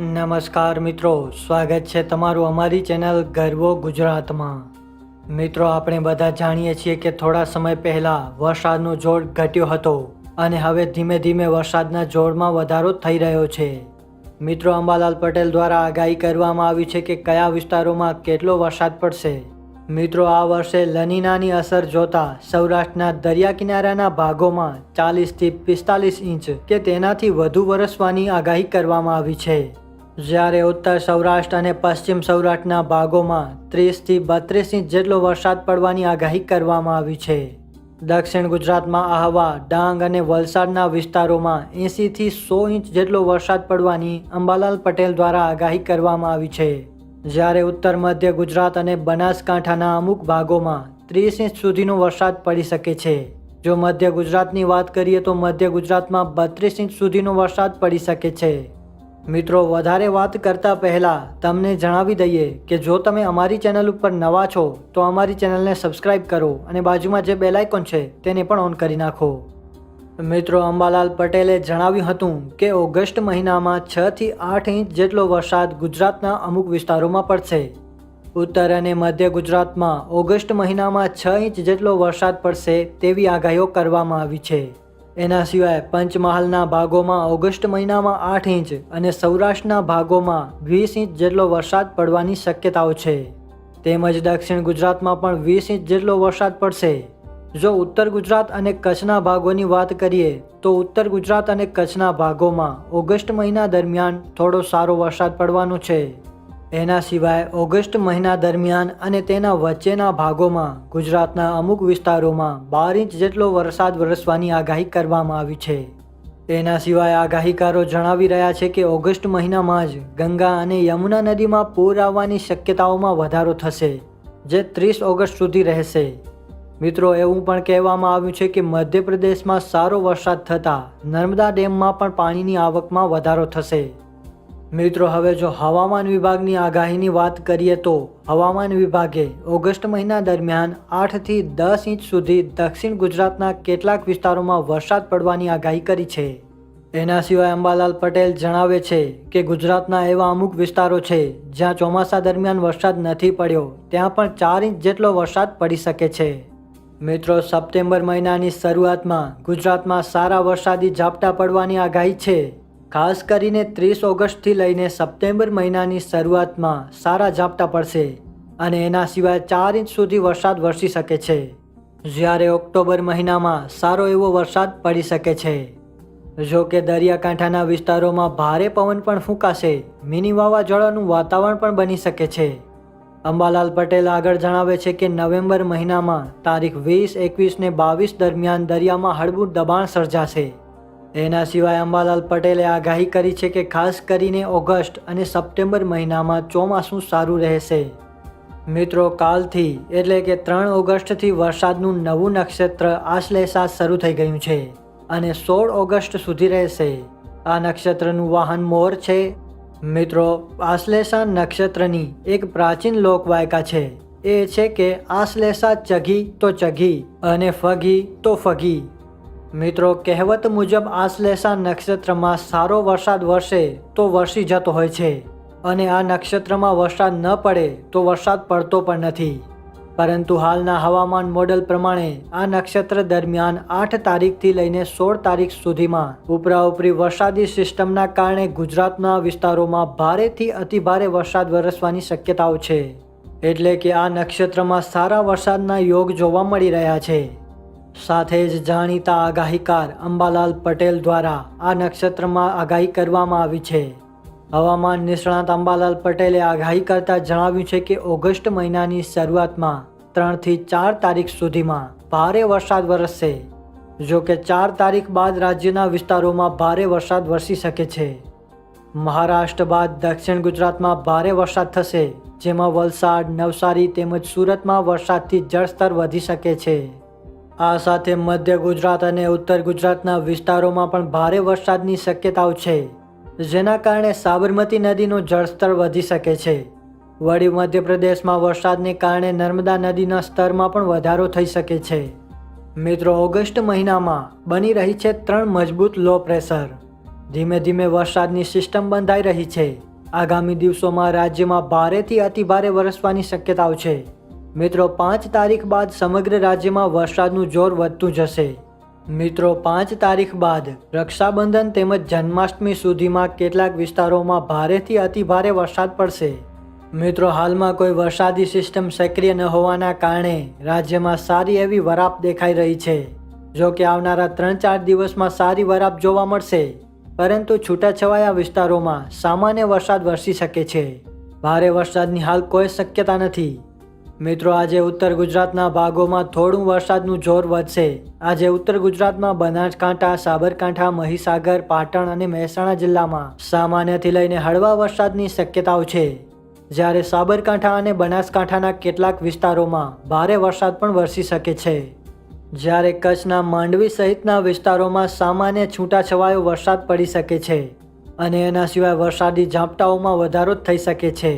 નમસ્કાર મિત્રો, સ્વાગત છે તમારું અમારી ચેનલ ગર્વો ગુજરાતમાં. મિત્રો, આપણે બધા જાણીએ છીએ કે થોડા સમય પહેલાં વરસાદનો જોર ઘટ્યો હતો અને હવે ધીમે ધીમે વરસાદના જોરમાં વધારો થઈ રહ્યો છે. મિત્રો, અંબાલાલ પટેલ દ્વારા આગાહી કરવામાં આવી છે કે કયા વિસ્તારોમાં કેટલો વરસાદ પડશે. મિત્રો, આ વર્ષે લનીનાની અસર જોતા સૌરાષ્ટ્રના દરિયા કિનારાના ભાગોમાં ચાલીસથી પિસ્તાલીસ ઇંચ કે તેનાથી વધુ વરસવાની આગાહી કરવામાં આવી છે. જ્યારે ઉત્તર સૌરાષ્ટ્ર અને પશ્ચિમ સૌરાષ્ટ્રના ભાગોમાં ત્રીસથી બત્રીસ ઇંચ જેટલો વરસાદ પડવાની આગાહી કરવામાં આવી છે. દક્ષિણ ગુજરાતમાં આહવા, ડાંગ અને વલસાડના વિસ્તારોમાં એંસીથી સો ઇંચ જેટલો વરસાદ પડવાની અંબાલાલ પટેલ દ્વારા આગાહી કરવામાં આવી છે. જ્યારે ઉત્તર મધ્ય ગુજરાત અને બનાસકાંઠાના અમુક ભાગોમાં ત્રીસ ઇંચ સુધીનો વરસાદ પડી શકે છે. જો મધ્ય ગુજરાતની વાત કરીએ તો મધ્ય ગુજરાતમાં બત્રીસ ઇંચ સુધીનો વરસાદ પડી શકે છે. મિત્રો, વધારે વાત કરતા પહેલા તમને જણાવી દઈએ કે જો તમે અમારી ચેનલ ઉપર નવા છો, તો અમારી ચેનલને સબસ્ક્રાઇબ કરો અને બાજુમાં જે બેલ આઇકોન છે, તેને પણ ઓન કરી નાખો. મિત્રો, અંબાલાલ પટેલે જણાવ્યું હતું કે ઓગસ્ટ મહિનામાં છ થી આઠ ઇંચ જેટલો વરસાદ ગુજરાતના અમુક વિસ્તારોમાં પડશે. ઉત્તર અને મધ્ય ગુજરાતમાં ઓગસ્ટ મહિનામાં છ ઇંચ જેટલો વરસાદ પડશે તેવી આગાહીઓ કરવામાં આવી છે. એના સિવાય પંચમહાલના ભાગોમાં ઓગસ્ટ મહિનામાં આઠ ઇંચ અને સૌરાષ્ટ્રના ભાગોમાં વીસ ઇંચ જેટલો વરસાદ પડવાની શક્યતાઓ છે. તેમજ દક્ષિણ ગુજરાતમાં પણ વીસ ઇંચ જેટલો વરસાદ પડશે. જો ઉત્તર ગુજરાત અને કચ્છના ભાગોની વાત કરીએ, તો ઉત્તર ગુજરાત અને કચ્છના ભાગોમાં ઓગસ્ટ મહિના દરમિયાન થોડો સારો વરસાદ પડવાનો છે. એના સિવાય ઓગસ્ટ મહિના દરમિયાન અને તેના વચ્ચેના ભાગોમાં ગુજરાતના અમુક વિસ્તારોમાં બાર ઇંચ જેટલો વરસાદ વરસવાની આગાહી કરવામાં આવી છે. એના સિવાય આગાહીકારો જણાવી રહ્યા છે કે ઓગસ્ટ મહિનામાં જ ગંગા અને યમુના નદીમાં પૂર આવવાની શક્યતાઓમાં વધારો થશે, જે ત્રીસ ઓગસ્ટ સુધી રહેશે. મિત્રો, એવું પણ કહેવામાં આવ્યું છે કે મધ્યપ્રદેશમાં સારો વરસાદ થતાં નર્મદા ડેમમાં પણ પાણીની આવકમાં વધારો થશે. મિત્રો, હવે જો હવામાન વિભાગની આગાહીની વાત કરીએ તો હવામાન વિભાગે ઓગસ્ટ મહિના દરમિયાન આઠથી દસ ઇંચ સુધી દક્ષિણ ગુજરાતના કેટલાક વિસ્તારોમાં વરસાદ પડવાની આગાહી કરી છે. એના સિવાય અંબાલાલ પટેલ જણાવે છે કે ગુજરાતના એવા અમુક વિસ્તારો છે જ્યાં ચોમાસા દરમિયાન વરસાદ નથી પડ્યો, ત્યાં પણ ચાર ઇંચ જેટલો વરસાદ પડી શકે છે. મિત્રો, સપ્ટેમ્બર મહિનાની શરૂઆતમાં ગુજરાતમાં સારા વરસાદી ઝાપટા પડવાની આગાહી છે. ખાસ કરીને ત્રીસ ઓગસ્ટથી લઈને સપ્ટેમ્બર મહિનાની શરૂઆતમાં સારા ઝાપટા પડશે અને એના સિવાય ચાર ઇંચ સુધી વરસાદ વરસી શકે છે. જ્યારે ઓક્ટોબર મહિનામાં સારો એવો વરસાદ પડી શકે છે. જો કે દરિયાકાંઠાના વિસ્તારોમાં ભારે પવન પણ ફૂંકાશે, મિની વાવાઝોડાનું વાતાવરણ પણ બની શકે છે. અંબાલાલ પટેલ આગળ જણાવે છે કે નવેમ્બર મહિનામાં તારીખ વીસ, એકવીસ ને બાવીસ દરમિયાન દરિયામાં હળવું દબાણ સર્જાશે. એના સિવાય અંબાલાલ પટેલે આગાહી કરી છે કે ખાસ કરીને ઓગસ્ટ અને સપ્ટેમ્બર મહિનામાં ચોમાસું સારું રહેશે. મિત્રો, કાલથી એટલે કે ત્રણ ઓગસ્ટથી વરસાદનું નવું નક્ષત્ર આશ્લેષા શરૂ થઈ ગયું છે અને સોળ ઓગસ્ટ સુધી રહેશે. આ નક્ષત્રનું વાહન મોર છે. મિત્રો, આશ્લેષા નક્ષત્રની એક પ્રાચીન લોકવાયકા છે. એ છે કે આશ્લેષા ચઘી તો ચઘી અને ફગી તો ફગી મિત્રો, કહેવત મુજબ આશ્લેષા નક્ષત્રમાં સારો વરસાદ વરસે તો વરસી જતો હોય છે. અને આ નક્ષત્રમાં વરસાદ ન પડે તો વરસાદ પડતો પણ નથી. પરંતુ હાલના હવામાન મોડેલ પ્રમાણે આ નક્ષત્ર દરમિયાન આઠ તારીખથી લઈને સોળ તારીખ સુધીમાં ઉપરા ઉપરી વરસાદી સિસ્ટમના કારણે ગુજરાતના વિસ્તારોમાં ભારેથી અતિભારે વરસાદ વરસવાની શક્યતાઓ છે. એટલે કે આ નક્ષત્રમાં સારા વરસાદના યોગ જોવા મળી રહ્યા છે. સાથે જ જાણીતા આગાહીકાર અંબાલાલ પટેલ દ્વારા આ નક્ષત્રમાં આગાહી કરવામાં આવી છે. હવામાન નિષ્ણાત અંબાલાલ પટેલે આગાહી કરતા જણાવ્યું છે કે ઓગસ્ટ મહિનાની શરૂઆતમાં ત્રણથી ચાર તારીખ સુધીમાં ભારે વરસાદ વરસશે. જો કે ચાર તારીખ બાદ રાજ્યના વિસ્તારોમાં ભારે વરસાદ વરસી શકે છે. મહારાષ્ટ્ર બાદ દક્ષિણ ગુજરાતમાં ભારે વરસાદ થશે, જેમાં વલસાડ, નવસારી તેમજ સુરતમાં વરસાદથી જળસ્તર વધી શકે છે. આ સાથે મધ્ય ગુજરાત અને ઉત્તર ગુજરાતના વિસ્તારોમાં પણ ભારે વરસાદની શક્યતાઓ છે, જેના કારણે સાબરમતી નદીનું જળસ્તર વધી શકે છે. વળી મધ્યપ્રદેશમાં વરસાદને કારણે નર્મદા નદીના સ્તરમાં પણ વધારો થઈ શકે છે. મિત્રો, ઓગસ્ટ મહિનામાં બની રહી છે ત્રણ મજબૂત લો પ્રેશર. ધીમે ધીમે વરસાદની સિસ્ટમ બંધાઈ રહી છે. આગામી દિવસોમાં રાજ્યમાં ભારેથી અતિભારે વરસવાની શક્યતાઓ છે. મિત્રો, પાંચ તારીખ બાદ સમગ્ર રાજ્યમાં વરસાદનું જોર વધતું જશે. મિત્રો, પાંચ તારીખ બાદ રક્ષાબંધન તેમજ જન્માષ્ટમી સુધીમાં કેટલાક વિસ્તારોમાં ભારેથી અતિભારે વરસાદ પડશે. મિત્રો, હાલમાં કોઈ વરસાદી સિસ્ટમ સક્રિય ન હોવાના કારણે રાજ્યમાં સારી એવી વરાપ દેખાઈ રહી છે. જો કે આવનારા ત્રણ ચાર દિવસમાં સારી વરાપ જોવા મળશે, પરંતુ છૂટાછવાયા વિસ્તારોમાં સામાન્ય વરસાદ વરસી શકે છે. ભારે વરસાદની હાલ કોઈ શક્યતા નથી. મિત્રો, આજે ઉત્તર ગુજરાતના ભાગોમાં થોડું વરસાદનું જોર વધશે. આજે ઉત્તર ગુજરાતમાં બનાસકાંઠા, સાબરકાંઠા, મહીસાગર, પાટણ અને મહેસાણા જિલ્લામાં સામાન્યથી લઈને હળવા વરસાદની શક્યતાઓ છે. જ્યારે સાબરકાંઠા અને બનાસકાંઠાના કેટલાક વિસ્તારોમાં ભારે વરસાદ પણ વરસી શકે છે. જ્યારે કચ્છના માંડવી સહિતના વિસ્તારોમાં સામાન્ય છૂટાછવાયો વરસાદ પડી શકે છે અને એના સિવાય વરસાદી ઝાપટાઓમાં વધારો થઈ શકે છે.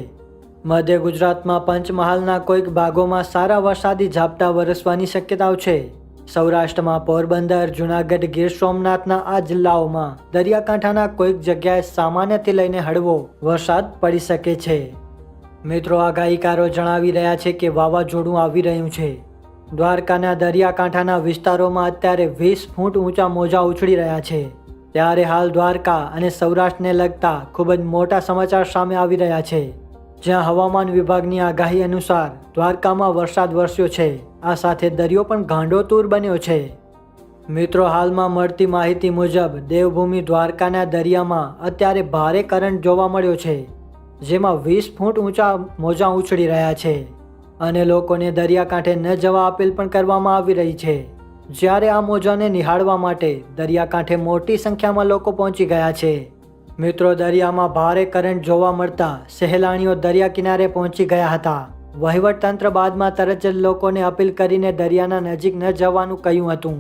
મધ્ય ગુજરાતમાં પંચમહાલના કોઈક ભાગોમાં સારા વરસાદી ઝાપટા વરસવાની શક્યતાઓ છે. સૌરાષ્ટ્રમાં પોરબંદર, જૂનાગઢ, ગીર સોમનાથના આ જિલ્લાઓમાં દરિયાકાંઠાના કોઈક જગ્યાએ સામાન્યથી લઈને હળવો વરસાદ પડી શકે છે. મિત્રો, આગાહીકારો જણાવી રહ્યા છે કે વાવાઝોડું આવી રહ્યું છે. દ્વારકાના દરિયાકાંઠાના વિસ્તારોમાં અત્યારે વીસ ફૂટ ઊંચા મોજા ઉછળી રહ્યા છે. ત્યારે હાલ દ્વારકા અને સૌરાષ્ટ્રને લગતા ખૂબ જ મોટા સમાચાર સામે આવી રહ્યા છે. જ્યાં હવામાન વિભાગની આગાહી અનુસાર દ્વારકામાં વરસાદ વરસ્યો છે. આ સાથે દરિયો પણ ગાંડોતૂર બન્યો છે. મિત્રો, હાલમાં મળતી માહિતી મુજબ દેવભૂમિ દ્વારકાના દરિયામાં અત્યારે ભારે કરંટ જોવા મળ્યો છે, જેમાં વીસ ફૂટ ઊંચા મોજા ઉછળી રહ્યા છે અને લોકોને દરિયાકાંઠે ન જવા અપીલ પણ કરવામાં આવી રહી છે. જ્યારે આ મોજાને નિહાળવા માટે દરિયાકાંઠે મોટી સંખ્યામાં લોકો પહોંચી ગયા છે મિત્રો, દરિયામાં ભારે કરંટ જોવા મળતા સહેલાણીઓ દરિયા કિનારે પહોંચી ગયા હતા. વહીવટતંત્ર બાદમાં તરત જ લોકોને અપીલ કરીને દરિયાના નજીક ન જવાનું કહ્યું હતું.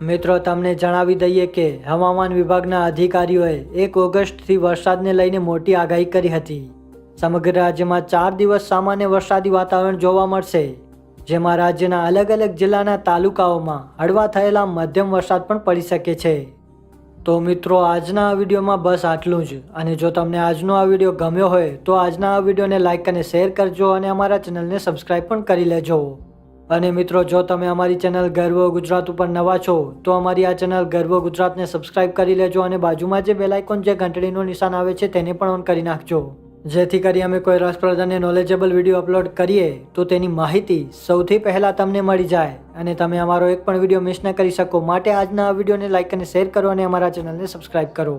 મિત્રો, તમને જણાવી દઈએ કે હવામાન વિભાગના અધિકારીઓએ એક ઓગસ્ટથી વરસાદને લઈને મોટી આગાહી કરી હતી. સમગ્ર રાજ્યમાં ચાર દિવસ સામાન્ય વરસાદી વાતાવરણ જોવા મળશે, જેમાં રાજ્યના અલગ અલગ જિલ્લાના તાલુકાઓમાં હળવા થયેલા મધ્યમ વરસાદ પણ પડી શકે છે. તો મિત્રો, આજના આ વિડીયોમાં બસ આટલું જ. અને જો તમને આજનો આ વીડિયો ગમ્યો હોય, તો આજના આ વિડીયોને લાઇક અને શેર કરજો અને અમારા ચેનલને સબસ્ક્રાઈબ પણ કરી લેજો. અને મિત્રો, જો તમે અમારી ચેનલ ગર્વ ગુજરાત ઉપર નવા છો, તો અમારી આ ચેનલ ગર્વ ગુજરાતને સબસ્ક્રાઈબ કરી લેજો અને બાજુમાં જે બેલાઇકોન જે ઘંટડીનું નિશાન આવે છે, તેને પણ ઓન કરી નાખજો. જેથી કરી અમે કોઈ રસપ્રદ અને નોલેજેબલ વીડિયો અપલોડ કરીએ, તો તેની માહિતી સૌથી પહેલાં તમને મળી જાય. અને તમે અમારો એક પણ વીડિયો મિસ ન કરી શકો. માટે આજના આ વિડીયોને લાઇક અને શેર કરો અને અમારા ચેનલને સબસ્ક્રાઈબ કરો.